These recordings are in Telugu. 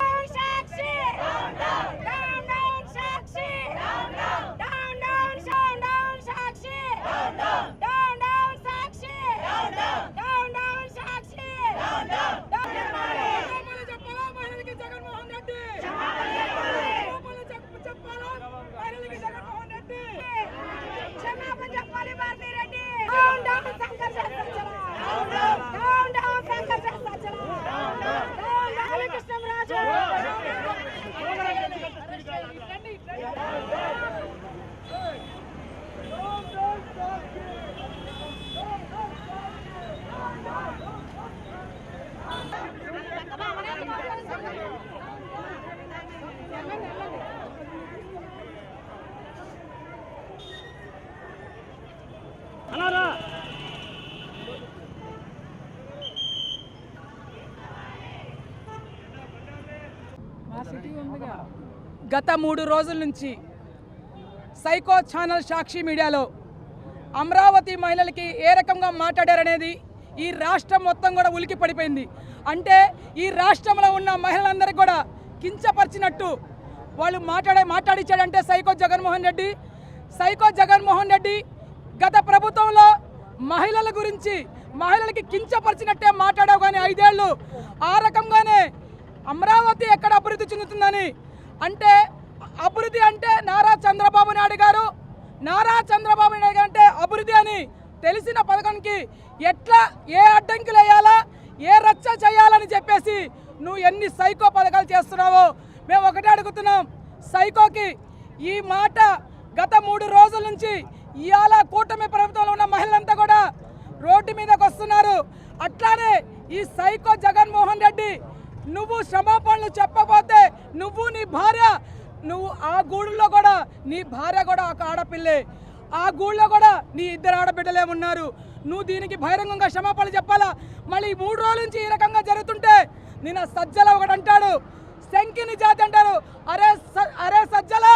సాక్షి గత మూడు రోజుల నుంచి సైకో ఛానల్ సాక్షి మీడియాలో అమరావతి మహిళలకి ఏ రకంగా మాట్లాడారనేది ఈ రాష్ట్రం మొత్తం కూడా ఉలికి పడిపోయింది. అంటే ఈ రాష్ట్రంలో ఉన్న మహిళలందరికీ కూడా కించపరిచినట్టు వాళ్ళు మాట్లాడే మాట్లాడిచ్చాడంటే సైకో జగన్మోహన్ రెడ్డి. సైకో జగన్మోహన్ రెడ్డి గత ప్రభుత్వంలో మహిళల గురించి మహిళలకి కించపరిచినట్టే మాట్లాడావు కానీ ఐదేళ్ళు. ఆ రకంగానే అమరావతి ఎక్కడ అభివృద్ధి చెందుతుందని? అంటే అభివృద్ధి అంటే నారా చంద్రబాబు నాయుడు గారు. నారా చంద్రబాబు నాయుడు గారు అంటే అభివృద్ధి అని తెలిసిన పథకానికి ఎట్లా ఏ అడ్డంకులు వేయాలా ఏ రచ్చ చేయాలని చెప్పేసి నువ్వు ఎన్ని సైకో పథకాలు చేస్తున్నావో మేము ఒకటే అడుగుతున్నాం. సైకోకి ఈ మాట గత మూడు రోజుల నుంచి ఇవాళ కూటమి ప్రభుత్వంలో ఉన్న మహిళలంతా కూడా రోడ్డు మీదకి వస్తున్నారు. అట్లానే ఈ సైకో జగన్మోహన్ రెడ్డి నువ్వు క్షమాపణలు చెప్పకపోతే నువ్వు నీ భార్య నువ్వు ఆ గూడులో కూడా నీ భార్య కూడా ఒక ఆడపిల్లే. ఆ గూళ్ళో కూడా నీ ఇద్దరు ఆడబిడ్డలే ఉన్నారు. నువ్వు దీనికి బహిరంగంగా క్షమాపణలు చెప్పాలా? మళ్ళీ మూడు రోజుల నుంచి ఈ రకంగా జరుగుతుంటే నిన్న సజ్జల ఒకటి అంటాడు శంకిని జాతి అంటారు. అరే అరే సజ్జల!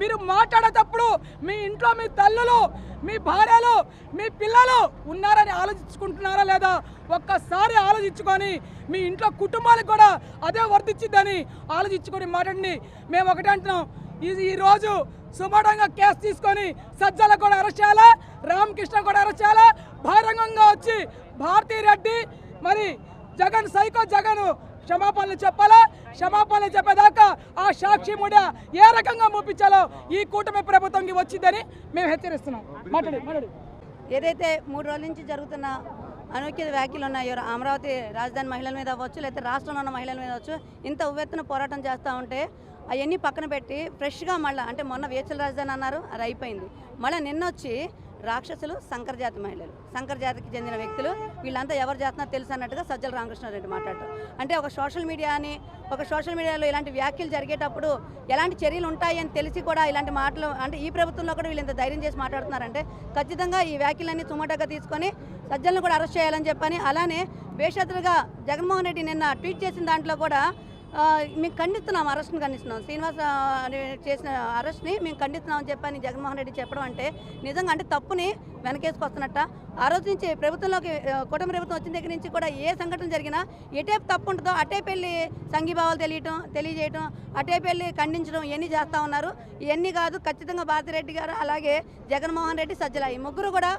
మీరు మాట్లాడేటప్పుడు మీ ఇంట్లో మీ తల్లులు మీ భార్యలు మీ పిల్లలు ఉన్నారని ఆలోచించుకుంటున్నారా లేదా? ఒక్కసారి ఆలోచించుకొని మీ ఇంట్లో కుటుంబాలకు కూడా అదే వర్తించిద్దని ఆలోచించుకొని మాట్లాడండి. మేము ఒకటే అంటున్నాం. ఇది ఈరోజు సుమారంగా కేసు తీసుకొని సజ్జల కూడా అరెస్ట్ చేయాలా? రామకృష్ణ కూడా అరెస్ట్ చేయాలా? బహిరంగంగా వచ్చి భారతీ రెడ్డి మరి జగన్ సైకో జగన్ క్షమాపణలు చెప్పాలా? క్షమాపణలు చెప్పేదాకా ఆ సాక్షి ముడ ఏ రకంగా మూపించాలో ఈ కూటమి ప్రభుత్వంకి వచ్చిందని మేము హెచ్చరిస్తున్నాం. ఏదైతే మూడు రోజుల నుంచి జరుగుతున్న అనుచిత వ్యాఖ్యలు ఉన్నాయో అమరావతి రాజధాని మహిళల మీద అవ్వచ్చు లేకపోతే రాష్ట్రంలో ఉన్న మహిళల మీద అవ్వచ్చు ఇంత ఉవ్వెత్తున పోరాటం చేస్తూ ఉంటే అవన్నీ పక్కన పెట్టి ఫ్రెష్గా మళ్ళీ అంటే మొన్న వేచల రాజధాని అన్నారు అది అయిపోయింది. మళ్ళీ నిన్న వచ్చి రాక్షసులు సంకరజాతి మహిళలు. సంకరజాతికి చెందిన వ్యక్తులు వీళ్ళంతా ఎవరు చేస్తున్నారో తెలుసు అన్నట్టుగా సజ్జల రామకృష్ణారెడ్డి మాట్లాడటం అంటే ఒక సోషల్ మీడియాని ఒక సోషల్ మీడియాలో ఇలాంటి వ్యాఖ్యలు జరిగేటప్పుడు ఎలాంటి చర్యలు ఉంటాయని తెలిసి కూడా ఇలాంటి మాటలు అంటే ఈ ప్రభుత్వంలో కూడా వీళ్ళు ఇంత ధైర్యం చేసి మాట్లాడుతున్నారంటే ఖచ్చితంగా ఈ వ్యాఖ్యలన్నీ చుమటగా తీసుకొని సజ్జలను కూడా అరెస్ట్ చేయాలని చెప్పని అలానే బేషరతులుగా జగన్మోహన్ రెడ్డి నిన్న ట్వీట్ చేసిన దాంట్లో కూడా మేము ఖండిస్తున్నాం అరెస్ట్ని ఖండిస్తున్నాం. శ్రీనివాస్ చేసిన అరెస్ట్ని మేము ఖండిస్తున్నాం అని చెప్పని జగన్మోహన్ రెడ్డి చెప్పడం అంటే నిజంగా అంటే తప్పుని వెనకేసుకొస్తున్నట్ట. ఆ రోజు నుంచి ప్రభుత్వంలోకి కుటుంబ ప్రభుత్వం వచ్చిన దగ్గర నుంచి కూడా ఏ సంఘటన జరిగినా ఎటేపు తప్పు ఉంటుందో అటేపు వెళ్ళి సంఘీభావాలు తెలియటం తెలియజేయటం అటేపు వెళ్ళి ఖండించడం ఇవన్నీ చేస్తూ ఉన్నారు. ఇవన్నీ కాదు ఖచ్చితంగా భారతిరెడ్డి గారు అలాగే జగన్మోహన్ రెడ్డి సజ్జల. ఈ ముగ్గురు కూడా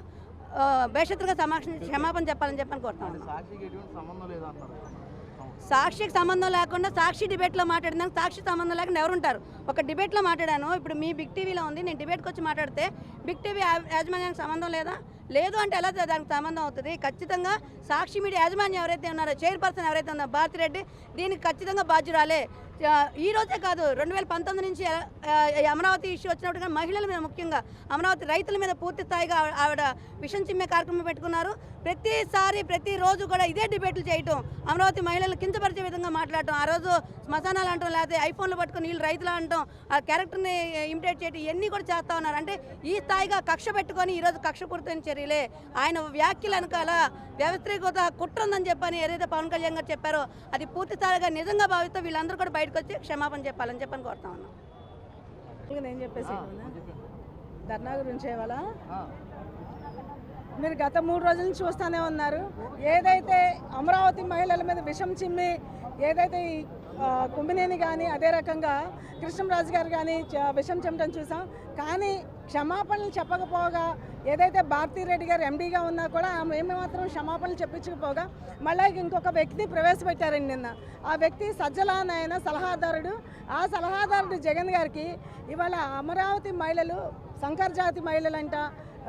భవిష్యత్తుగా సమాక్ష క్షమాపణ చెప్పాలని చెప్పని కోరుతున్నాను సాక్షికి సంబంధం లేకుండా సాక్షి డిబేట్లో మాట్లాడినాక సాక్షి సంబంధం లేకుండా ఎవరు ఉంటారు ఒక డిబేట్లో మాట్లాడాను. ఇప్పుడు మీ బిగ్ టీవీలో ఉంది. నేను డిబేట్కి వచ్చి మాట్లాడితే బిగ్ టీవీ యాజమాన్యానికి సంబంధం లేదా? లేదు అంటే ఎలా దానికి సంబంధం అవుతుంది? ఖచ్చితంగా సాక్షి మీడియా యాజమాన్యం ఎవరైతే ఉన్నారో చైర్పర్సన్ ఎవరైతే ఉన్నారో భారతిరెడ్డి దీనికి ఖచ్చితంగా బాధ్యురాలే. ఈ రోజే కాదు రెండు వేల పంతొమ్మిది నుంచి అమరావతి ఇష్యూ వచ్చినప్పుడు కానీ మహిళల మీద ముఖ్యంగా అమరావతి రైతుల మీద పూర్తి స్థాయిగా ఆవిడ- విషం చిమ్మే కార్యక్రమం పెట్టుకున్నారు. ప్రతిసారి ప్రతిరోజు కూడా ఇదే డిబేట్లు చేయటం అమరావతి మహిళలు కించపరిచే విధంగా మాట్లాడటం ఆ రోజు శ్మశానాలు అంటాం లేకపోతే ఐఫోన్లు పట్టుకుని వీళ్ళు రైతులు అంటాం ఆ క్యారెక్టర్ని ఇమిటేట్ చేయటం ఇవన్నీ కూడా చేస్తూ ఉన్నారు. అంటే ఈ స్థాయిగా కక్ష పెట్టుకొని ఈరోజు కక్షపూరితమైన చర్యలే ఆయన వ్యాఖ్యలు వెనకాల వ్యవస్థీకృత కుట్ర ఉందని చెప్పని ఏదైతే పవన్ కళ్యాణ్ గారు చెప్పారో అది పూర్తి స్థాయిగా నిజంగా భావిస్తూ వీళ్ళందరూ కూడా బయటకు వచ్చి క్షమాపణ చెప్పాలని చెప్పని కోరుతా ఉన్నాం. నేను చెప్పేసి ధర్నా గురించి ఇవాళ? మీరు గత మూడు రోజుల నుంచి చూస్తూనే ఉన్నారు. ఏదైతే అమరావతి మహిళల మీద విషం చిమ్మి ఏదైతే ఈ కుంభినేని కానీ అదే రకంగా కృష్ణరాజు గారు కానీ విషం చెమ్మటం చూసాం. కానీ క్షమాపణలు చెప్పకపోగా ఏదైతే భారతీరెడ్డి గారు ఎండీగా ఉన్నా కూడా ఆమె మాత్రం క్షమాపణలు చెప్పించకపోగా మళ్ళీ ఇంకొక వ్యక్తి ప్రవేశపెట్టారండి నిన్న. ఆ వ్యక్తి సజ్జలా నాయన సలహాదారుడు. ఆ సలహాదారుడు జగన్ గారికి ఇవాళ అమరావతి మహిళలు శంకర్జాతి మహిళలంట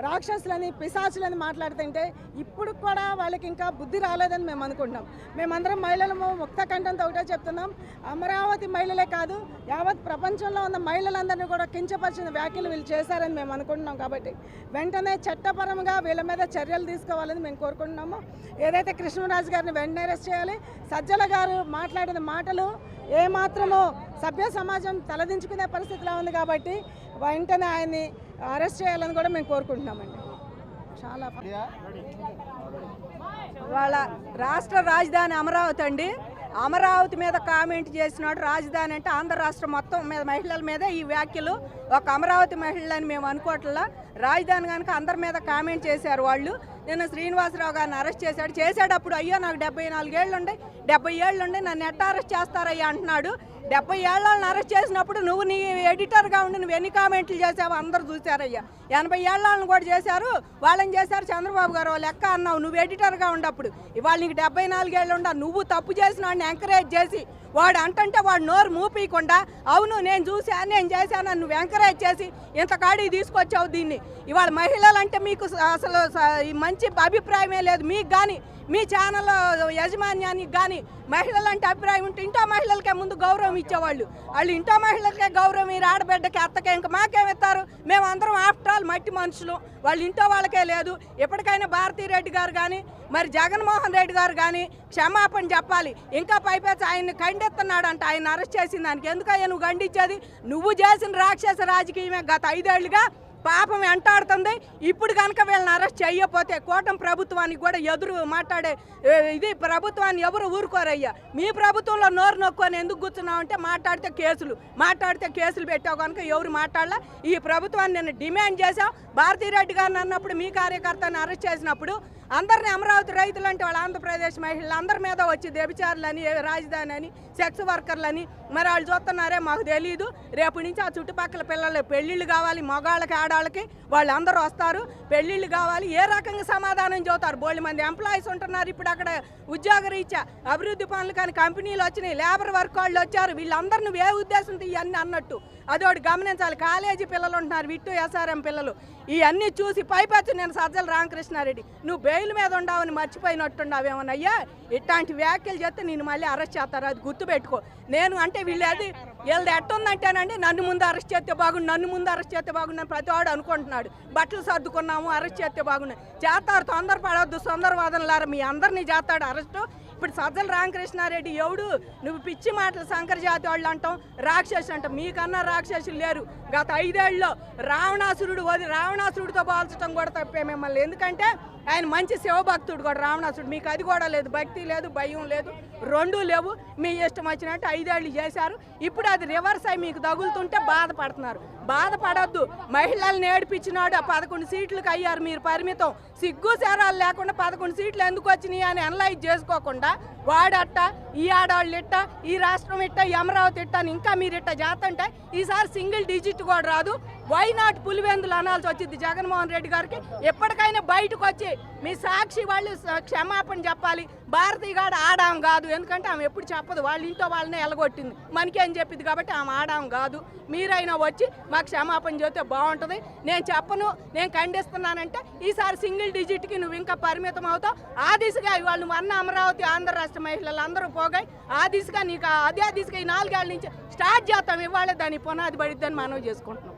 రాక్షసులని పిశాచులని మాట్లాడుతుంటే ఇప్పుడు కూడా వాళ్ళకి ఇంకా బుద్ధి రాలేదని మేము అనుకుంటున్నాం. మేమందరం మహిళలము ముక్త కంఠంతో ఒకటే చెప్తున్నాం. అమరావతి మహిళలే కాదు యావత్ ప్రపంచంలో ఉన్న మహిళలందరినీ కూడా కించపరిచిన వ్యాఖ్యలు వీళ్ళు చేశారని మేము అనుకుంటున్నాం కాబట్టి వెంటనే చట్టపరంగా వీళ్ళ మీద చర్యలు తీసుకోవాలని మేము కోరుకుంటున్నాము. ఏదైతే కృష్ణరాజు గారిని వెంటనే అరెస్ట్ చేయాలి సజ్జల గారు మాట్లాడిన మాటలు ఏమాత్రమో సభ్య సమాజం తలదించుకునే పరిస్థితిలో ఉంది కాబట్టి వెంటనే ఆయన్ని అరెస్ట్ చేయాలని కూడా మేము కోరుకుంటున్నామండి. చాలా వాళ్ళ రాష్ట్ర రాజధాని అమరావతి అండి. అమరావతి మీద కామెంట్ చేసినాడు. రాజధాని అంటే ఆంధ్ర రాష్ట్రం మొత్తం మీద మహిళల మీద ఈ వ్యాఖ్యలు. ఒక అమరావతి మహిళలని మేము అనుకోవట్లా. రాజధాని కనుక అందరి మీద కామెంట్ చేశారు వాళ్ళు. నిన్న శ్రీనివాసరావు గారిని అరెస్ట్ చేశాడు. చేసేటప్పుడు అయ్యో నాకు డెబ్బై నాలుగేళ్ళు ఉండే డెబ్బై ఏళ్ళు ఉండే నన్ను ఎట్ట అరెస్ట్ చేస్తారయ్యా అంటున్నాడు. డెబ్బై ఏళ్ళని అరెస్ట్ చేసినప్పుడు నువ్వు నీ ఎడిటర్గా ఉండి నువ్వు ఎన్ని కామెంట్లు చేసావు అందరు చూశారయ్యా. ఎనభై ఏళ్ళని కూడా చేశారు. వాళ్ళని చేశారు? చంద్రబాబు గారు వాళ్ళు లెక్క అన్నావు. నువ్వు ఎడిటర్గా ఉన్నప్పుడు. ఇవాళ నీకు డెబ్బై నాలుగేళ్ళు ఉండ నువ్వు తప్పు చేసిన వాడిని ఎంకరేజ్ చేసి వాడు అంటుంటే వాడు నోరు మూపీయకుండా అవును నేను చూశాను నేను చేశాను నువ్వు ఎంకరేజ్ చేసి ఇంత కాడి తీసుకొచ్చావు దీన్ని. ఇవాళ మహిళలు అంటే మీకు అసలు ఈ మంచి అభిప్రాయమే లేదు. మీకు కానీ మీ ఛానల్ యజమాన్యానికి కానీ మహిళలు అంటే అభిప్రాయం ఉంటే ఇంటో మహిళలకే ముందు గౌరవం ఇచ్చేవాళ్ళు. వాళ్ళు ఇంటో మహిళలకే గౌరవం ఈ ఆడబిడ్డకి అత్తకే ఇంకా మాకేమిస్తారు మేము అందరం ఆఫ్టర్ ఆల్ మట్టి మనుషులు. వాళ్ళు ఇంటో వాళ్ళకే లేదు. ఎప్పటికైనా భారతీ రెడ్డి గారు కానీ మరి జగన్మోహన్ రెడ్డి గారు కానీ క్షమాపణ చెప్పాలి. ఇంకా పైపేసి ఆయన్ని ఖండిస్తున్నాడంట ఆయన అరెస్ట్ చేసిన దానికి. ఎందుకయ్యా నువ్వు ఖండించేది నువ్వు చేసిన రాక్షస రాజకీయమే గత ఐదేళ్ళుగా పాపం వెంటాడుతుంది. ఇప్పుడు కనుక వీళ్ళని అరెస్ట్ చేయకపోతే కూటమి ప్రభుత్వానికి కూడా ఎదురు మాట్లాడే ఇది ప్రభుత్వాన్ని ఎవరు ఊరుకోరయ్యా? మీ ప్రభుత్వంలో నోరు నొక్కుని ఎందుకు కూర్చున్నావు అంటే మాట్లాడితే కేసులు మాట్లాడితే కేసులు పెట్టావు కనుక ఎవరు మాట్లాడలా? ఈ ప్రభుత్వాన్ని నేను డిమాండ్ చేశాం. భారతీరెడ్డి గారిని అన్నప్పుడు మీ కార్యకర్తని అరెస్ట్ చేసినప్పుడు అందరిని అమరావతి రైతులు అంటే వాళ్ళ ఆంధ్రప్రదేశ్ మహిళలు అందరి మీద వచ్చి వ్యభిచారులని రాజధాని అని సెక్స్ వర్కర్లని మరి వాళ్ళు చూస్తున్నారే మాకు తెలియదు రేపు నుంచి ఆ చుట్టుపక్కల పిల్లలు పెళ్ళిళ్ళు కావాలి మగాళ్ళకి ఆడాళ్ళకి వాళ్ళందరూ వస్తారు. పెళ్ళిళ్ళు కావాలి. ఏ రకంగా సమాధానం చదువుతారు బోళ్ళు మంది ఎంప్లాయీస్ ఉంటున్నారు. ఇప్పుడు అక్కడ ఉద్యోగరీత్యా అభివృద్ధి పనులు కానీ కంపెనీలు వచ్చినాయి. లేబర్ వర్క్ వాళ్ళు వచ్చారు. వీళ్ళందరూ నువ్వు ఏ ఉద్దేశంతో ఇవన్నీ అన్నట్టు అదోటి గమనించాలి. కాలేజీ పిల్లలు ఉంటున్నారు విట్టు ఎస్ఆర్ఎం పిల్లలు. ఇవన్నీ చూసి పైపెచ్చు నేను సజ్జల రామకృష్ణారెడ్డి. నువ్వు బెయిల్ మీద ఉండవని మర్చిపోయినట్టున్నావేమోనయ్యా? ఇట్లాంటి వ్యాఖ్యలు చేస్తే నేను మళ్ళీ అరెస్ట్ చేస్తారు. అది గుర్తుపెట్టుకో. నేను అంటే వీళ్ళు అది వీళ్ళది ఎట్టుందంటేనండి నన్ను ముందు అరెస్ట్ చేస్తే బాగుండు నన్ను ముందు అరెస్ట్ చేస్తే బాగుండని ప్రతి ప్రతివాడు అనుకుంటున్నాడు. బట్టలు సర్దుకున్నాము అరెస్ట్ చేస్తే బాగుండు. చేస్తారు తొందరపడవద్దు సొందరవాదనలారా మీ అందరినీ చేస్తాడు అరెస్టు. ఇప్పుడు సజ్జల రామకృష్ణారెడ్డి ఎవడు? నువ్వు పిచ్చి మాటలు శంకర జాతి వాళ్ళు అంటాం రాక్షసులు అంటాం మీకన్నా రాక్షసులు లేరు. గత ఐదేళ్ళలో రావణాసురుడు వది రావణాసురుడితో పోల్చడం కూడా తప్పే మిమ్మల్ని. ఎందుకంటే ఆయన మంచి శివభక్తుడు కూడా రావణాసుడు. మీకు అది కూడా లేదు భక్తి లేదు భయం లేదు. రెండూ లేవు. మీ ఇష్టం వచ్చినట్టు ఐదేళ్ళు చేశారు. ఇప్పుడు అది రివర్స్ అయి మీకు తగులుతుంటే బాధపడుతున్నారు. బాధపడొద్దు. మహిళల్ని ఏడిపించినాడు ఆ పదకొండు సీట్లకు అయ్యారు మీరు పరిమితం. సిగ్గు సేరాలు లేకుండా పదకొండు సీట్లు ఎందుకు వచ్చినాయి అని అనలైజ్ చేసుకోకుండా వాడట్ట ఈ ఆడవాళ్ళు ఇట్ట ఈ రాష్ట్రం ఇట్ట ఈ అమరావతి ఇట్ట అని ఇంకా మీరు ఇట్ట చేస్తుంటే ఈసారి సింగిల్ డిజిట్ కూడా రాదు. వై నాట్ పులివెందులు అనాల్సి వచ్చింది జగన్మోహన్ రెడ్డి గారికి? ఎప్పటికైనా బయటకు వచ్చి మీ సాక్షి వాళ్ళు క్షమాపణ చెప్పాలి. భారతీయ గాడు ఆడాం కాదు. ఎందుకంటే ఆమె ఎప్పుడు చెప్పదు. వాళ్ళ ఇంట్లో వాళ్ళనే ఎలగొట్టింది. మనకేం చెప్పింది కాబట్టి ఆమె ఆడాం కాదు. మీరైనా వచ్చి మాకు క్షమాపణ చెబితే బాగుంటుంది. నేను చెప్పను నేను ఖండిస్తున్నానంటే ఈసారి సింగిల్ డిజిట్కి నువ్వు ఇంకా పరిమితం అవుతావు. ఆ దిశగా ఇవాళ నువ్వు అన్న అమరావతి ఆంధ్ర రాష్ట్ర మహిళలు అందరూ పోగాయి. ఆ దిశగా నీకు ఆ- అదే దిశగా ఈ నాలుగేళ్ళ నుంచి స్టార్ట్ చేస్తాం. ఇవాళ దాని పునాది పడిద్దని మనం చేసుకుంటున్నాం.